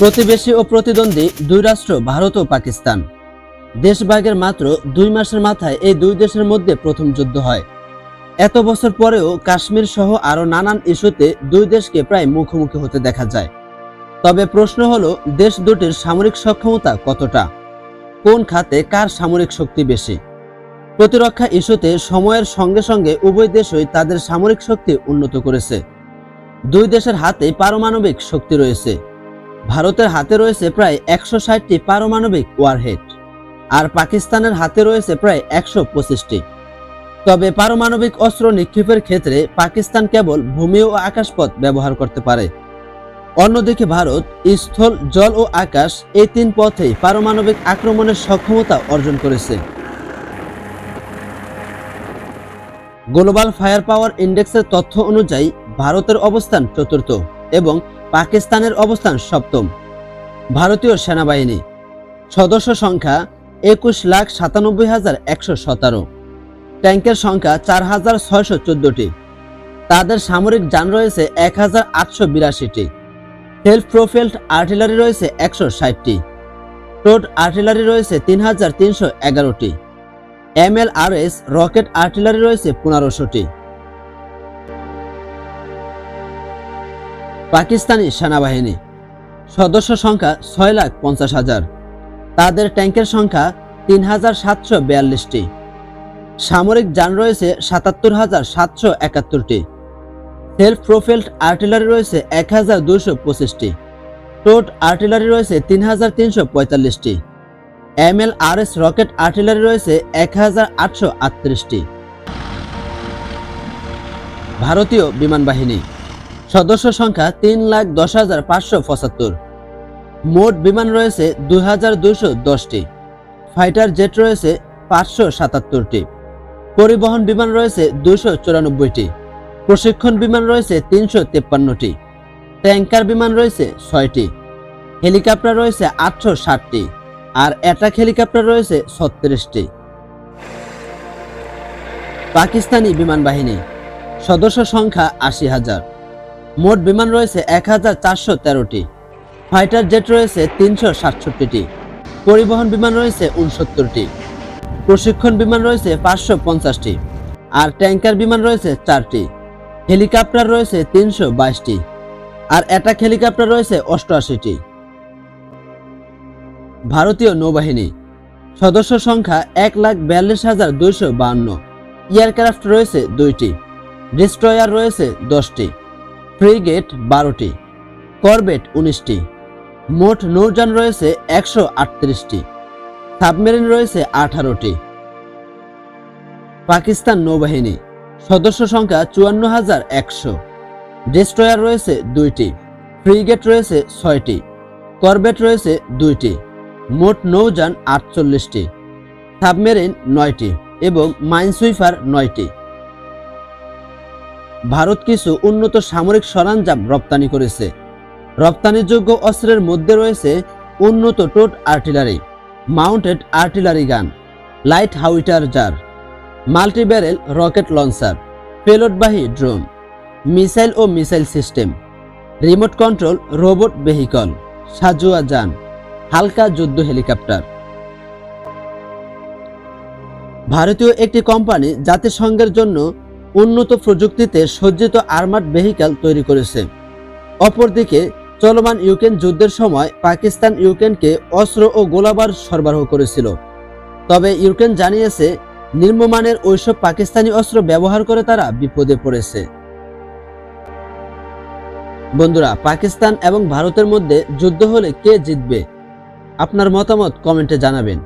প্রতিবেশী ও প্রতিদ্বন্দ্বী দুই রাষ্ট্র, ভারত ও পাকিস্তান। দেশভাগের মাত্র দুই মাসের মাথায় এই দুই দেশের মধ্যে প্রথম যুদ্ধ হয়। এত বছর পরেও কাশ্মীর সহ আরও নানান ইস্যুতে দুই দেশকে প্রায় মুখোমুখি হতে দেখা যায়। তবে প্রশ্ন হলো, দেশ দুটির সামরিক সক্ষমতা কতটা? কোন খাতে কার সামরিক শক্তি বেশি? প্রতিরক্ষা ইস্যুতে সময়ের সঙ্গে সঙ্গে উভয় দেশই তাদের সামরিক শক্তি উন্নত করেছে। দুই দেশের হাতে পারমাণবিক শক্তি রয়েছে। ভারতের হাতে রয়েছে প্রায় একশো ষাটটি পারমাণবিক ওয়ারহেড আর পাকিস্তানের হাতে রয়েছে প্রায় একশো পঁচিশটি। তবে পারমাণবিক অস্ত্র নিক্ষেপের ক্ষেত্রে পাকিস্তান কেবল ভূমি ও আকাশপথ ব্যবহার করতে পারে। অন্যদিকে ভারত স্থল, জল ও আকাশ এই তিন পথেই পারমাণবিক আক্রমণের সক্ষমতা অর্জন করেছে। গ্লোবাল ফায়ার পাওয়ার ইন্ডেক্সের তথ্য অনুযায়ী ভারতের অবস্থান চতুর্থ এবং পাকিস্তানের অবস্থান সপ্তম। ভারতীয় সেনাবাহিনী। সদস্য সংখ্যা একুশ লাখ সাতানব্বই হাজার একশো সতেরো। ট্যাঙ্কের সংখ্যা চার হাজার ছয়শো চোদ্দটি। তাদের সামরিক যান রয়েছে এক হাজার আটশো বিরাশিটি। সেলফ প্রোফেল্ড আর্টিলারি রয়েছে একশো ষাটটি। টোট আর্টিলারি রয়েছে তিন হাজার তিনশো এগারোটি। M L R S rocket artillery রয়েছে পনেরোশোটি। পাকিস্তানি সেনাবাহিনী। সদস্য সংখ্যা ছয় লাখ পঞ্চাশ হাজার। তাদের ট্যাঙ্কের সংখ্যা তিন হাজার সাতশো বিয়াল্লিশটি। সামরিক যান রয়েছে সাতাত্তর হাজার সাতশো একাত্তরটি। সেলফ প্রোফেল্ড আর্টিলারি রয়েছে এক হাজার দুশো পঁচিশটি। টোট আর্টিলারি রয়েছে তিন হাজার তিনশো পঁয়তাল্লিশটি। M L R S rocket artillery রয়েছে এক হাজার আটশো আটত্রিশটি। ভারতীয় বিমান বাহিনী। সদস্য সংখ্যা তিন লাখ দশ হাজার পাঁচশো পঁচাত্তর। মোট বিমান রয়েছে দুই হাজার দুশো দশটি। ফাইটার জেট রয়েছে পাঁচশো সাতাত্তরটি। পরিবহন বিমান রয়েছে দুশো চুরানব্বইটি। প্রশিক্ষণ বিমান রয়েছে তিনশো তেপ্পান্নটি। ট্যাঙ্কার বিমান রয়েছে ছয়টি। হেলিকপ্টার রয়েছে আটশো ষাটটি। আর অ্যাটাক হেলিকপ্টার রয়েছে ছত্রিশটি। পাকিস্তানি বিমান বাহিনী, সদস্য সংখ্যা আশি হাজার। মোট বিমান রয়েছে এক হাজার চারশো তেরোটি। ফাইটার জেট রয়েছে তিনশো সাতষট্টিটি। পরিবহন বিমান রয়েছে উনসত্তরটি। প্রশিক্ষণ বিমান রয়েছে পাঁচশো পঞ্চাশটি। আর ট্যাঙ্কার বিমান রয়েছে চারটি। হেলিকপ্টার রয়েছে তিনশো বাইশটি। আর অ্যাটাক হেলিকপ্টার রয়েছে অষ্টআশিটি। ভারতীয় নৌবাহিনী। সদস্য সংখ্যা এক লাখ বিয়াল্লিশ হাজার দুইশো বাহান্ন। এয়ারক্রাফট রয়েছে দুইটি। ডিস্ট্রয়ার রয়েছে দশটি। ফ্রিগেট বারোটি। করবেট উনিশটি। মোট নৌযান রয়েছে একশো আটত্রিশটি। সাবমেরিন রয়েছে আঠারোটি। পাকিস্তান নৌবাহিনী। সদস্য সংখ্যা চুয়ান্ন হাজার একশো। ডিস্ট্রয়ার রয়েছে দুইটি। ফ্রিগেট রয়েছে ছয়টি। করবেট রয়েছে দুইটি। মোট নৌযান আটচল্লিশটি, সাবমেরিন নয়টি এবং মাইনসুইফার নয়টি। ভারত কিছু উন্নত সামরিক সরঞ্জাম রপ্তানি করেছে। রপ্তানিযোগ্য অস্ত্রের মধ্যে রয়েছে উন্নত towed artillery, mounted artillery gun, light howitzer, multibarrel rocket launcher পেলোডবাহী drone, missile ও missile system, remote control robot vehicle, সাজুয়া যান হালকা যুদ্ধ হেলিকপ্টার। ভারতীয় একটি কোম্পানি জাতিসংঘের জন্য উন্নত প্রযুক্তিতে সজ্জিত আর্মার্ড ভেহিক্যাল তৈরি করেছে। অপরদিকে, চলমান ইউক্রেন যুদ্ধের সময় পাকিস্তান ইউক্রেনকে অস্ত্র ও গোলাবার সরবরাহ করেছিল। তবে ইউক্রেন জানিয়েছে নিম্নমানের ওইসব পাকিস্তানি অস্ত্র ব্যবহার করে তারা বিপদে পড়েছে। বন্ধুরা, পাকিস্তান এবং ভারতের মধ্যে যুদ্ধ হলে কে জিতবে? আপনার মতামত কমেন্টে জানাবেন।